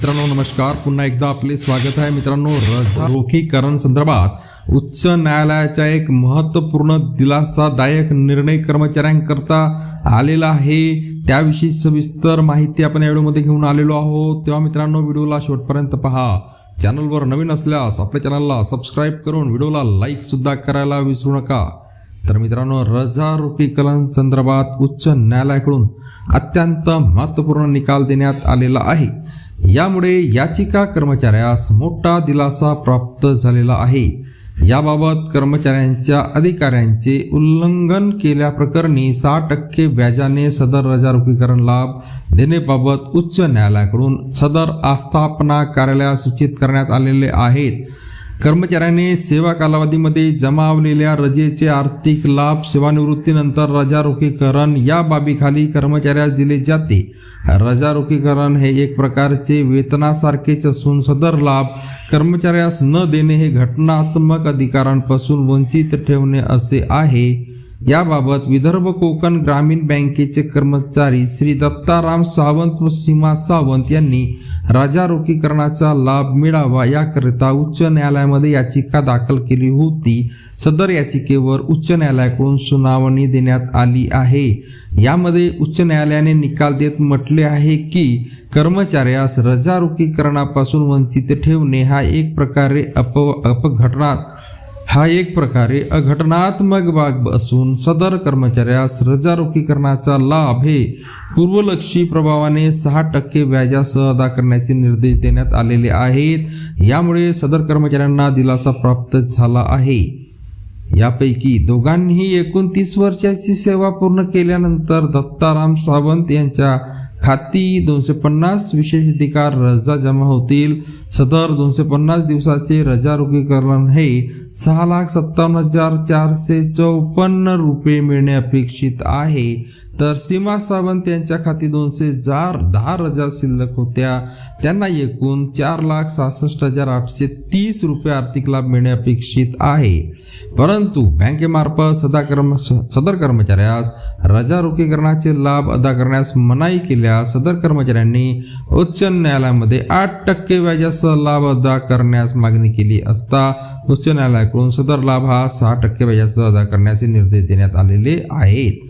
मित्रांनो नमस्कार. पुन्हा एकदा आपले स्वागत आहे. मित्रांनो रजा रोखीकरण संदर्भात उच्च न्यायालयाचा एक महत्त्वपूर्ण दिलासादायक निर्णय कर्मचाऱ्यांकरता आलेला आहे. त्याविषयी सविस्तर माहिती आपण या व्हिडिओमध्ये घेऊन आलेलो आहोत. तेव्हा मित्रांनो व्हिडिओला शेवटपर्यंत पहा. चॅनलवर नवीन असल्यास आपल्या चॅनलला सबस्क्राईब करून व्हिडिओला लाईक सुद्धा करायला विसरू नका. तर मित्रांनो रजा रोखीकरण संदर्भात उच्च न्यायालयाकडून अत्यंत महत्त्वपूर्ण निकाल देण्यात आलेला आहे. यामुळे याचिका कर्मचाऱ्यास मोठा दिलासा प्राप्त झालेला आहे. याबाबत कर्मचाऱ्यांच्या अधिकाऱ्यांचे उल्लंघन केल्याप्रकरणी सहा टक्के व्याजाने सदर रजारोपीकरण लाभ देण्याबाबत उच्च न्यायालयाकडून सदर आस्थापना कार्यालयास सूचित करण्यात आलेले आहेत. कर्मचाऱ्याने सेवा कालावधीमध्ये जमावलेल्या रजेचे आर्थिक लाभ सेवानिवृत्तीनंतर रजारोखीकरण या बाबीखाली कर्मचाऱ्यास दिले जाते. रजारोखीकरण हे एक प्रकारचे वेतनासारखेच असून सदर लाभ कर्मचाऱ्यास न देणे हे घटनात्मक अधिकारांपासून वंचित ठेवणे असे आहे. याबाबत विदर्भ कोकण ग्रामीण बँकेचे कर्मचारी श्री दत्ताराम सावंत व सीमा सावंत यांनी राजा लाभ मिळावा याकरिता उच्च न्यायालयामध्ये याचिका दाखल केली होती. सदर याचिकेवर उच्च न्यायालयाकडून सुनावणी देण्यात आली आहे. यामध्ये उच्च न्यायालयाने निकाल देत म्हटले आहे की कर्मचाऱ्यास रजारोकीकरणापासून वंचित ठेवणे हा एक प्रकारे अप अपघटना हा एक प्रकारे अघटनात्मक बाब असून सदर कर्मचाऱ्यास रजा रोखीकरणाचा लाभ हे पूर्वलक्षी प्रभावाने सहा टक्के व्याजासह अदा करण्याचे निर्देश देण्यात आलेले आहेत. यामुळे सदर कर्मचाऱ्यांना दिलासा प्राप्त झाला आहे. यापैकी दोघांनीही एकोणतीस वर्षाची सेवा पूर्ण केल्यानंतर दत्ताराम सावंत यांच्या खाती दोनशे पन्नास विशेष अधिकार रजा जमा होतील. सदर दोनशे पन्नास दिवसाचे रजा रोखीकरण हे सहा लाख सत्तावन्न हजार चारशे चौपन्न रुपये मिळणे अपेक्षित आहे. तर सीमा सावंत यांच्या खाती दोनशे जार दहा हजार शिल्लक होत्या. त्यांना एकूण चार लाख सहासष्ट हजार आठशे तीस रुपये आर्थिक लाभ मिळणे अपेक्षित आहे. परंतु बँकेमार्फत सदा कर्म सदर कर्मचाऱ्यास रजा रोखीकरणाचे लाभ अदा करण्यास मनाई केल्यास सदर कर्मचाऱ्यांनी उच्च न्यायालयामध्ये आठ टक्के व्याजासह लाभ अदा करण्यास मागणी केली असता उच्च न्यायालयाकडून सदर लाभ हा सहा टक्के व्याजासह अदा करण्याचे निर्देश देण्यात आलेले आहेत.